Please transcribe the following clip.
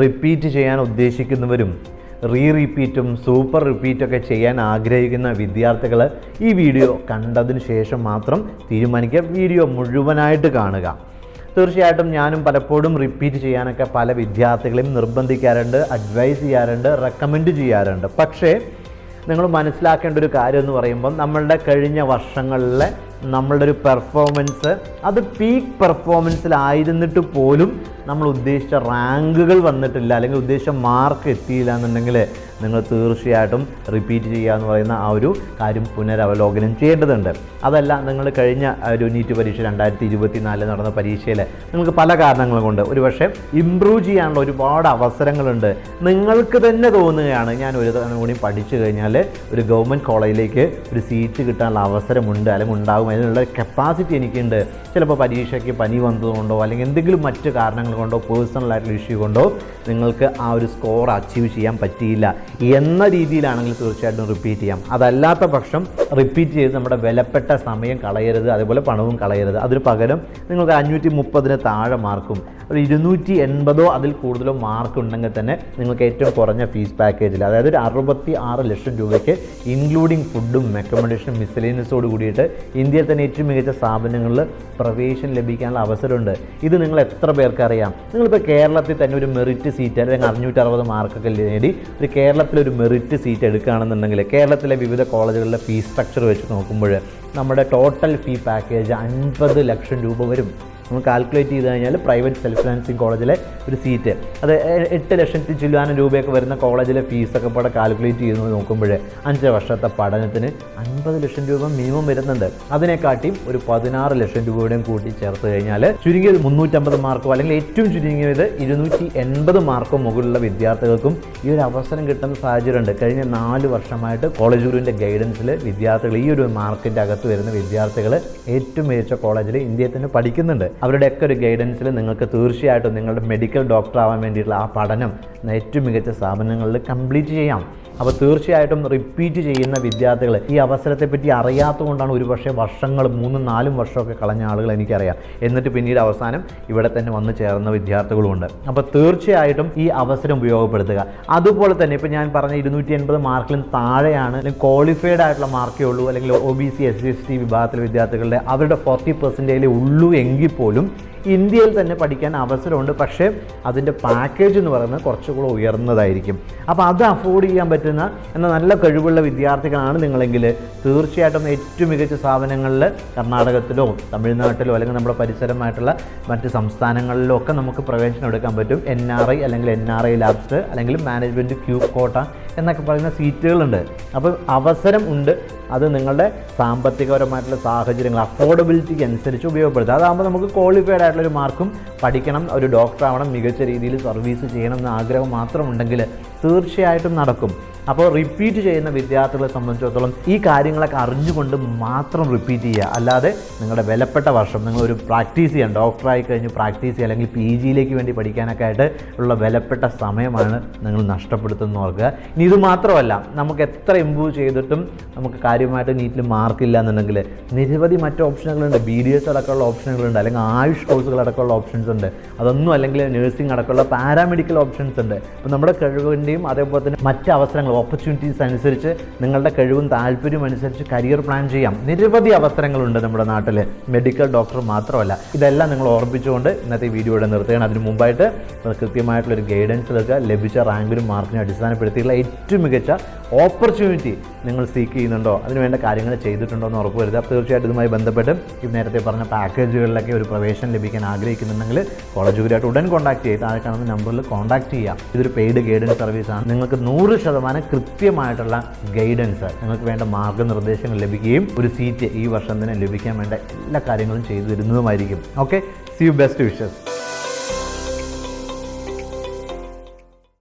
Repeat ചെയ്യാൻ ഉദ്ദേശിക്കുന്നവരും re റിപ്പീറ്റും super റിപ്പീറ്റൊക്കെ ചെയ്യാൻ ആഗ്രഹിക്കുന്ന വിദ്യാർത്ഥികൾ ഈ വീഡിയോ കണ്ടതിന് ശേഷം മാത്രം തീരുമാനിക്കുക. വീഡിയോ മുഴുവനായിട്ട് കാണുക. തീർച്ചയായിട്ടും ഞാനും പലപ്പോഴും റിപ്പീറ്റ് ചെയ്യാനൊക്കെ പല വിദ്യാർത്ഥികളെയും നിർബന്ധിക്കാറുണ്ട് അഡ്വൈസ് ചെയ്യാറുണ്ട് റെക്കമെൻഡ് ചെയ്യാറുണ്ട്. പക്ഷേ നിങ്ങൾ മനസ്സിലാക്കേണ്ട ഒരു കാര്യം എന്ന് പറയുമ്പോൾ നമ്മളുടെ കഴിഞ്ഞ വർഷങ്ങളിലെ നമ്മളുടെ ഒരു പെർഫോമൻസ് അത് പീക്ക് പെർഫോമൻസിലായിരുന്നിട്ട് പോലും നമ്മൾ ഉദ്ദേശിച്ച റാങ്കുകൾ വന്നിട്ടില്ല അല്ലെങ്കിൽ ഉദ്ദേശിച്ച മാർക്ക് എത്തിയില്ല എന്നുണ്ടെങ്കിൽ നിങ്ങൾ തീർച്ചയായിട്ടും റിപ്പീറ്റ് ചെയ്യുക എന്ന് പറയുന്ന ആ ഒരു കാര്യം പുനരവലോകനം ചെയ്യേണ്ടതുണ്ട്. അതല്ല നിങ്ങൾ കഴിഞ്ഞ ഒരു നീറ്റ് പരീക്ഷ രണ്ടായിരത്തി ഇരുപത്തി നാലിൽ നടന്ന പരീക്ഷയിൽ നിങ്ങൾക്ക് പല കാരണങ്ങൾ കൊണ്ട് ഒരുപക്ഷെ ഇമ്പ്രൂവ് ചെയ്യാനുള്ള ഒരുപാട് അവസരങ്ങളുണ്ട്. നിങ്ങൾക്ക് തന്നെ തോന്നുകയാണ് ഞാൻ ഒരു തവണ കൂടി പഠിച്ചു കഴിഞ്ഞാൽ ഒരു ഗവൺമെന്റ് കോളേജിലേക്ക് ഒരു സീറ്റ് കിട്ടാനുള്ള അവസരമുണ്ട് അല്ലെങ്കിൽ ഉണ്ടാകും അതിനുള്ള കപ്പാസിറ്റി എനിക്കുണ്ട്. ചിലപ്പോൾ പരീക്ഷയ്ക്ക് പനി വന്നതുകൊണ്ടോ അല്ലെങ്കിൽ എന്തെങ്കിലും മറ്റ് കാരണങ്ങൾ കൊണ്ടോ പേഴ്സണൽ ആയിട്ടുള്ള ഇഷ്യൂ കൊണ്ടോ നിങ്ങൾക്ക് ആ ഒരു സ്കോർ അച്ചീവ് ചെയ്യാൻ പറ്റിയില്ല. എന്ന രീതിയിലാണെങ്കിൽ തീർച്ചയായിട്ടും റിപ്പീറ്റ് ചെയ്യാം. അതല്ലാത്ത പക്ഷം റിപ്പീറ്റ് ചെയ്ത് നമ്മുടെ വിലപ്പെട്ട സമയം കളയരുത് അതുപോലെ പണവും കളയരുത്. അതിന് പകരം നിങ്ങൾക്ക് അഞ്ഞൂറ്റി മുപ്പതിന് താഴെ മാർക്കും ഒരു ഇരുന്നൂറ്റി എൺപതോ അതിൽ കൂടുതലോ മാർക്ക് ഉണ്ടെങ്കിൽ തന്നെ നിങ്ങൾക്ക് ഏറ്റവും കുറഞ്ഞ ഫീസ് പാക്കേജിൽ അതായത് ഒരു അറുപത്തി ആറ് ലക്ഷം രൂപയ്ക്ക് ഇൻക്ലൂഡിങ് ഫുഡും അക്കോമഡേഷനും മിസലേനിയസോട് കൂടിയിട്ട് ഇന്ത്യയിൽ തന്നെ ഏറ്റവും മികച്ച സ്ഥാപനങ്ങളിൽ പ്രവേശനം ലഭിക്കാനുള്ള അവസരമുണ്ട്. ഇത് നിങ്ങൾ എത്ര പേർക്ക് അറിയാം? നിങ്ങളിപ്പോൾ കേരളത്തിൽ തന്നെ ഒരു മെറിറ്റ് സീറ്റ് അല്ലെങ്കിൽ അറുന്നൂറ്റി അറുപത് മാർക്കൊക്കെ നേടി ഒരു കേരളത്തിലൊരു മെറിറ്റ് സീറ്റ് എടുക്കുകയാണെന്നുണ്ടെങ്കിൽ കേരളത്തിലെ വിവിധ കോളേജുകളിലെ ഫീസ് സ്ട്രക്ചർ വെച്ച് നോക്കുമ്പോൾ നമ്മുടെ ടോട്ടൽ ഫീ പാക്കേജ് അൻപത് ലക്ഷം രൂപ വരും. നമ്മൾ കാൽക്കുലേറ്റ് ചെയ്ത് കഴിഞ്ഞാൽ പ്രൈവറ്റ് സെൽഫ് ഫിനാൻസിങ് കോളേജിലെ ഒരു സീറ്റ് അത് എട്ട് ലക്ഷത്തി ചില്ലാനം രൂപയൊക്കെ വരുന്ന കോളേജിലെ ഫീസൊക്കെ ഇവിടെ കാൽക്കുലേറ്റ് ചെയ്ത് നോക്കുമ്പോൾ അഞ്ച് വർഷത്തെ പഠനത്തിന് അൻപത് ലക്ഷം രൂപ മിനിമം വരുന്നുണ്ട്. അതിനെക്കാട്ടിയും ഒരു പതിനാറ് ലക്ഷം രൂപയുടെയും കൂട്ടി ചേർത്ത് കഴിഞ്ഞാൽ ചുരുങ്ങിയത് മുന്നൂറ്റമ്പത് മാർക്കോ അല്ലെങ്കിൽ ഏറ്റവും ചുരുങ്ങിയത് ഇരുന്നൂറ്റി എൺപത് മാർക്കോ മുകളിലുള്ള വിദ്യാർത്ഥികൾക്കും ഈ ഒരു അവസരം കിട്ടുന്ന സാഹചര്യമുണ്ട്. കഴിഞ്ഞ നാല് വർഷമായിട്ട് കോളേജ് ഗുരുവിന്റെ ഗൈഡൻസിൽ വിദ്യാർത്ഥികൾ ഈ ഒരു മാർക്കിന്റെ അകത്ത് വരുന്ന വിദ്യാർത്ഥികൾ ഏറ്റവും മികച്ച കോളേജിൽ ഇന്ത്യയിൽ തന്നെ പഠിക്കുന്നുണ്ട്. അവരുടെയൊക്കെ ഒരു ഗൈഡൻസിൽ നിങ്ങൾക്ക് തീർച്ചയായിട്ടും നിങ്ങളുടെ മെഡിക്കൽ ഡോക്ടർ ആവാൻ വേണ്ടിയിട്ടുള്ള ആ പഠനം ഏറ്റവും മികച്ച സ്ഥാപനങ്ങളിൽ കംപ്ലീറ്റ് ചെയ്യാം. അപ്പോൾ തീർച്ചയായിട്ടും റിപ്പീറ്റ് ചെയ്യുന്ന വിദ്യാർത്ഥികൾ ഈ അവസരത്തെപ്പറ്റി അറിയാത്തതുകൊണ്ടാണ് ഒരു പക്ഷേ വർഷങ്ങൾ മൂന്നും നാലും വർഷമൊക്കെ കളഞ്ഞ ആളുകൾ എനിക്കറിയാം. എന്നിട്ട് പിന്നീട് അവസാനം ഇവിടെ തന്നെ വന്ന് ചേർന്ന വിദ്യാർത്ഥികളുമുണ്ട്. അപ്പോൾ തീർച്ചയായിട്ടും ഈ അവസരം ഉപയോഗപ്പെടുത്തുക. അതുപോലെ തന്നെ ഇപ്പോൾ ഞാൻ പറഞ്ഞ ഇരുന്നൂറ്റി എൺപത് മാർക്കിലും താഴെയാണ് ക്വാളിഫൈഡ് ആയിട്ടുള്ള മാർക്കേ ഉള്ളൂ. അല്ലെങ്കിൽ O B C S C S T വിഭാഗത്തിലെ വിദ്യാർത്ഥികളുടെ അവരുടെ ഫോർട്ടി പെർസെന്റേജിലേ ഉള്ളൂ എങ്കിൽ പോലും ഇന്ത്യയിൽ തന്നെ പഠിക്കാൻ അവസരമുണ്ട്. പക്ഷേ അതിന്റെ പാക്കേജ് എന്ന് പറയുന്നത് കുറച്ചുകൂടെ ഉയർന്നതായിരിക്കും. അപ്പോൾ അത് അഫോർഡ് ചെയ്യാൻ പറ്റുന്ന എന്ന നല്ല കഴിവുള്ള വിദ്യാർത്ഥികളാണ് നിങ്ങളെങ്കിൽ തീർച്ചയായിട്ടും ഏറ്റവും മികച്ച സ്ഥാപനങ്ങളിൽ കർണാടകത്തിലോ തമിഴ്നാട്ടിലോ അല്ലെങ്കിൽ നമ്മുടെ പരിസരമായിട്ടുള്ള മറ്റ് സംസ്ഥാനങ്ങളിലോ ഒക്കെ നമുക്ക് പ്രവേശനം എടുക്കാൻ പറ്റും. എൻ ആർ ഐ അല്ലെങ്കിൽ എൻ ആർ ഐ ലാബ്സ് അല്ലെങ്കിൽ മാനേജ്മെന്റ് ക്യൂ കോട്ട എന്നൊക്കെ പറയുന്ന സീറ്റുകളുണ്ട് അപ്പോൾ അവസരം ഉണ്ട്. അത് നിങ്ങളുടെ സാമ്പത്തികപരമായിട്ടുള്ള സാഹചര്യങ്ങൾ അഫോർഡബിലിറ്റിക്ക് അനുസരിച്ച് ഉപയോഗപ്പെടുത്തുക. അതാകുമ്പോൾ നമുക്ക് ക്വാളിഫൈഡ് ആയിട്ടുള്ള ഒരു മാർക്കും പഠിക്കണം ഒരു ഡോക്ടർ ആവണം മികച്ച രീതിയിൽ സർവീസ് ചെയ്യണം എന്ന ആഗ്രഹം മാത്രമുണ്ടെങ്കിൽ തീർച്ചയായിട്ടും നടക്കും. അപ്പോൾ റിപ്പീറ്റ് ചെയ്യുന്ന വിദ്യാർത്ഥികളെ സംബന്ധിച്ചിടത്തോളം ഈ കാര്യങ്ങളൊക്കെ അറിഞ്ഞുകൊണ്ട് മാത്രം റിപ്പീറ്റ് ചെയ്യുക. അല്ലാതെ നിങ്ങളുടെ വിലപ്പെട്ട വർഷം നിങ്ങളൊരു പ്രാക്ടീസ് ചെയ്യാൻ ഡോക്ടറായി കഴിഞ്ഞ് പ്രാക്ടീസ് ചെയ്യുക അല്ലെങ്കിൽ പി ജിയിലേക്ക് വേണ്ടി പഠിക്കാനൊക്കെ ആയിട്ട് ഉള്ള വിലപ്പെട്ട സമയമാണ് നിങ്ങൾ നഷ്ടപ്പെടുത്തുന്ന ഓർക്കുക. ഇനി ഇത് മാത്രമല്ല നമുക്ക് എത്ര ഇമ്പ്രൂവ് ചെയ്തിട്ടും നമുക്ക് കാര്യമായിട്ട് നീറ്റിൽ മാർക്കില്ല എന്നുണ്ടെങ്കിൽ നിരവധി മറ്റ് ഓപ്ഷനുകളുണ്ട് ബി ഡി എസ് അടക്കമുള്ള ഓപ്ഷനുകളുണ്ട് അല്ലെങ്കിൽ ആയുഷ് കോഴ്സുകൾ അടക്കമുള്ള ഓപ്ഷൻസ് ഉണ്ട്. അതൊന്നും അല്ലെങ്കിൽ നഴ്സിംഗ് അടക്കമുള്ള പാരാമെഡിക്കൽ ഓപ്ഷൻസ് ഉണ്ട്. അപ്പോൾ നമ്മുടെ കഴിവിന്റെയും അതേപോലെ തന്നെ മറ്റ് അവസരങ്ങൾ ഓപ്പർച്യൂണിറ്റീസ് അനുസരിച്ച് നിങ്ങളുടെ കഴിവും താല്പര്യവും അനുസരിച്ച് കരിയർ പ്ലാൻ ചെയ്യാം. നിരവധി അവസരങ്ങളുണ്ട് നമ്മുടെ നാട്ടിൽ മെഡിക്കൽ ഡോക്ടർ മാത്രമല്ല. ഇതെല്ലാം നിങ്ങൾ ഓർപ്പിച്ചുകൊണ്ട് ഇന്നത്തെ വീഡിയോ ഇവിടെ നിർത്തുകയാണ്. അതിന് മുമ്പായിട്ട് കൃത്യമായിട്ടുള്ളൊരു ഗൈഡൻസ് എടുക്കുക. ലഭിച്ച റാങ്കിനും മാർക്കിനും അടിസ്ഥാനപ്പെടുത്തിയുള്ള ഏറ്റവും മികച്ച ഓപ്പർച്യൂണിറ്റി നിങ്ങൾ സീക്ക് ചെയ്യുന്നുണ്ടോ? അതിനുവേണ്ട കാര്യങ്ങൾ ചെയ്തിട്ടുണ്ടോ എന്ന് ഉറപ്പുവരുത്തുക തീർച്ചയായിട്ടും ഇതുമായി ബന്ധപ്പെട്ട് ഈ നേരത്തെ പറഞ്ഞ പാക്കേജുകളിലൊക്കെ ഒരു പ്രവേശനം ലഭിക്കാൻ ആഗ്രഹിക്കുന്നുണ്ടെങ്കിൽ കോളേജ് ഗുരുവായിട്ട് ഉടൻ കോൺടാക്ട് ചെയ്ത് താഴെ കാണുന്ന നമ്പറിൽ കോൺടാക്ട് ചെയ്യാം ഇതൊരു പെയ്ഡ് ഗൈഡൻസ് സർവീസാണ് നിങ്ങൾക്ക് നൂറ് ശതമാനം കൃത്യമായിട്ടുള്ള ഗൈഡൻസ് നിങ്ങൾക്ക് വേണ്ട മാർഗനിർദ്ദേശങ്ങൾ ലഭിക്കുകയും ഒരു സീറ്റ് ഈ വർഷം തന്നെ ലഭിക്കാൻ വേണ്ട എല്ലാ കാര്യങ്ങളും ചെയ്തു തരുന്നതുമായിരിക്കും. Okay see you best wishes